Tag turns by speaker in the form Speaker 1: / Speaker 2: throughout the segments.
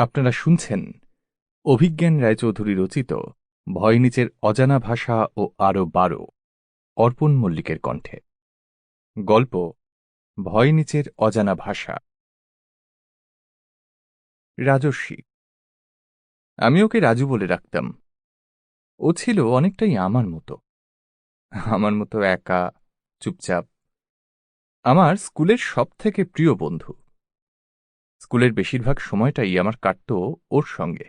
Speaker 1: আপনারা শুনছেন অভিজ্ঞান রায়চৌধুরী রচিত ভয়নিচের অজানা ভাষা ও আরও বারো, অর্পণ মল্লিকের কণ্ঠে। গল্প, ভয়নিচের অজানা ভাষা। রাজস্বী আমি ওকে রাজু বলে রাখতাম। ও ছিল অনেকটাই আমার মতো। আমার মতো একা, চুপচাপ। আমার স্কুলের সবথেকে প্রিয় বন্ধু। স্কুলের বেশিরভাগ সময়টাই আমার কাটত ওর সঙ্গে।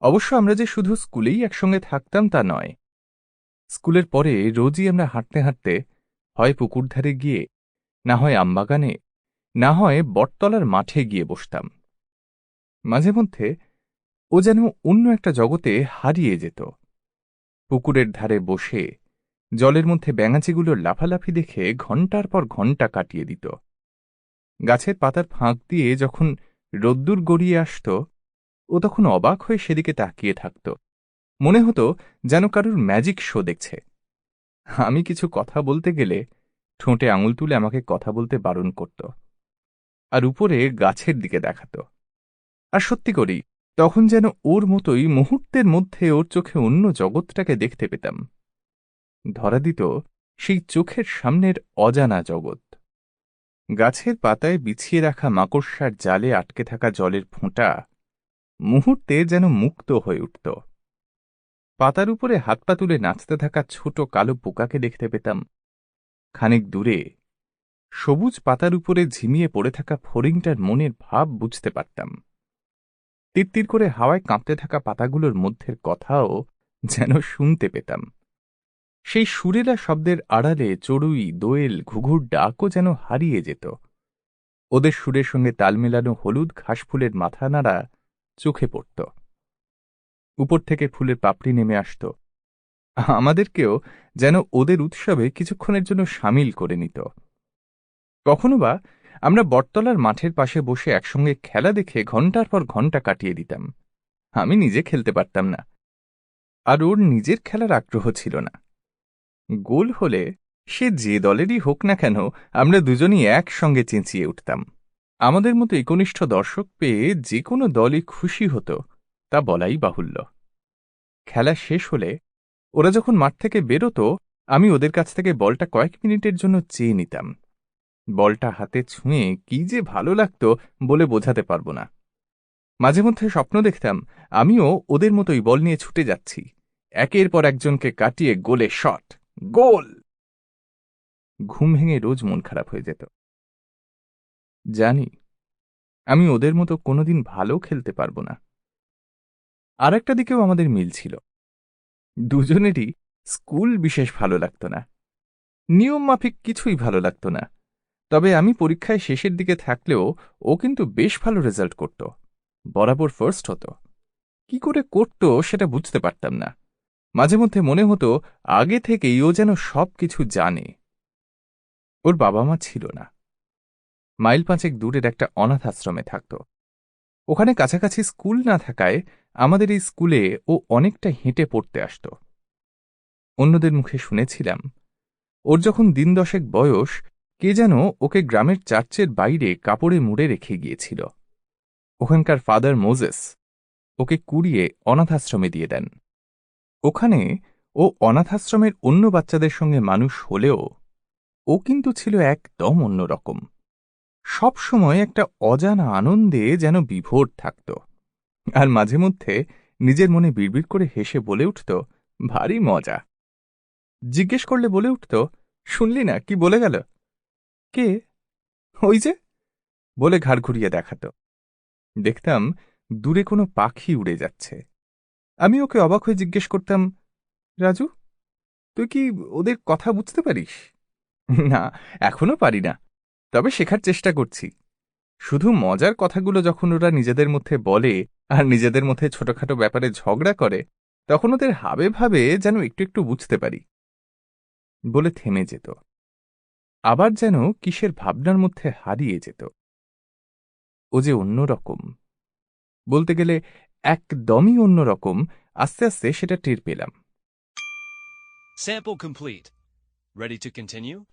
Speaker 1: অবশ্য আমরা যে শুধু স্কুলেই একসঙ্গে থাকতাম তা নয়। স্কুলের পরে রোজই আমরা হাঁটতে হাঁটতে হয় পুকুর ধারে গিয়ে, না হয় আমবাগানে, না হয় বটতলার মাঠে গিয়ে বসতাম। মাঝে মধ্যে ও যেন অন্য একটা জগতে হারিয়ে যেত। পুকুরের ধারে বসে জলের মধ্যে ব্যাঙাচিগুলোর লাফালাফি দেখে ঘণ্টার পর ঘণ্টা কাটিয়ে দিত। গাছের পাতার ফাঁক দিয়ে যখন রোদ্দুর গড়িয়ে আসত, ও তখন অবাক হয়ে সেদিকে তাকিয়ে থাকত। মনে হতো যেন কারুর ম্যাজিক শো দেখছে। আমি কিছু কথা বলতে গেলে ঠোঁটে আঙুল তুলে আমাকে কথা বলতে বারণ করত আর উপরে গাছের দিকে দেখাত। আর সত্যি করি, তখন যেন ওর মতোই মুহূর্তের মধ্যে ওর চোখে অন্য জগৎটাকে দেখতে পেতাম। ধরা দিত সেই চোখের সামনের অজানা জগৎ। গাছের পাতায় বিছিয়ে রাখা মাকড়সার জালে আটকে থাকা জলের ফোঁটা মুহূর্তে যেন মুক্ত হয়ে উঠত। পাতার উপরে হাত পা তুলে নাচতে থাকা ছোট কালো পোকাকে দেখতে পেতাম। খানিক দূরে সবুজ পাতার উপরে ঝিমিয়ে পড়ে থাকা ফড়িংটার মনের ভাব বুঝতে পারতাম। তিরতির করে হাওয়ায় কাঁপতে থাকা পাতাগুলোর মধ্যের কথাও যেন শুনতে পেতাম। সেই সুরেলা শব্দের আড়ালে চড়ুই, দোয়েল, ঘুঘুর ডাকও যেন হারিয়ে যেত। ওদের সুরের সঙ্গে তাল মেলানো হলুদ ঘাসফুলের মাথা নাড়া চোখে পড়ত। উপর থেকে ফুলের পাপড়ি নেমে আসত। আমাদেরকেও যেন ওদের উৎসবে কিছুক্ষণের জন্য সামিল করে নিত। কখনো বা আমরা বটতলার মাঠের পাশে বসে একসঙ্গে খেলা দেখে ঘণ্টার পর ঘণ্টা কাটিয়ে দিতাম। আমি নিজে খেলতে পারতাম না। আর ওর নিজের খেলার আগ্রহ ছিল না। গোল হলে সে যে দলেরই হোক না কেন, আমরা দুজনই একসঙ্গে চেঁচিয়ে উঠতাম। আমাদের মতো একনিষ্ঠ দর্শক পেয়ে যে কোনো দলই খুশি হতো, তা বলাই বাহুল্য। খেলা শেষ হলে ওরা যখন মাঠ থেকে বেরোতো, আমি ওদের কাছ থেকে বলটা কয়েক মিনিটের জন্য চেয়ে নিতাম। বলটা হাতে ছুঁয়ে কি যে ভালো লাগত বলে বোঝাতে পারব না। মাঝে মধ্যে স্বপ্ন দেখতাম, আমিও ওদের মতোই বল নিয়ে ছুটে যাচ্ছি। একের পর একজনকে কাটিয়ে গোলে শট। গোল। ঘুম ভেঙে রোজ মন খারাপ হয়ে যেত। জানি, আমি ওদের মতো কোনোদিন ভালো খেলতে পারব না। আর একটা দিকেও আমাদের মিল ছিল। দুজনেরই স্কুল বিশেষ ভালো লাগত না। নিয়ম মাফিক কিছুই ভালো লাগত না। তবে আমি পরীক্ষায় শেষের দিকে থাকলেও ও কিন্তু বেশ ভালো রেজাল্ট করত। বরাবর ফার্স্ট হতো। কি করে করত সেটা বুঝতে পারতাম না। মাঝে মধ্যে মনে হতো আগে থেকেই ও যেন সব কিছু জানে। ওর বাবা মা ছিল না। মাইল পাঁচেক দূরের একটা অনাথ আশ্রমে থাকত। ওখানে কাছাকাছি স্কুল না থাকায় আমাদের এই স্কুলে ও অনেকটা হেঁটে পড়তে আসত। অন্যদের মুখে শুনেছিলাম, ওর যখন দিন দশেক বয়স, কে যেন ওকে গ্রামের চার্চের বাইরে কাপড়ে মুড়ে রেখে গিয়েছিল। ওখানকার ফাদার মোজেস ওকে কুড়িয়ে অনাথাশ্রমে দিয়ে দেন। ওখানে ও অনাথাশ্রমের অন্য বাচ্চাদের সঙ্গে মানুষ হলেও ও কিন্তু ছিল একদম অন্যরকম সবসময় একটা অজানা আনন্দে যেন বিভোর থাকত আর মাঝে মধ্যে নিজের মনে বিড়বিড় করে হেসে বলে উঠত, ভারী মজা। জিজ্ঞেস করলে বলে উঠত, শুনলি না, কি বলে গেল? কে? ওই যে? বলে ঘাড় ঘুরিয়ে দেখাত। দেখতাম দূরে কোনো পাখি উড়ে যাচ্ছে। আমি ওকে অবাক হয়ে জিজ্ঞেস করতাম, রাজু, তুই কি ওদের কথা বুঝতে পারিস? না, এখনও পারি না। তবে শেখার চেষ্টা করছি। শুধু মজার কথাগুলো যখন ওরা নিজেদের মধ্যে বলে আর নিজেদের মধ্যে ছোটখাটো ব্যাপারে ঝগড়া করে, তখন ওদের হাবে ভাবে যেন একটু একটু বুঝতে পারি। বলে থেমে যেত। আবার যেন কিসের ভাবনার মধ্যে হারিয়ে যেত। ও যে অন্যরকম। বলতে গেলে একদমই অন্যরকম। আস্তে আস্তে সেটা টের পেলাম।
Speaker 2: Sample complete ready to continue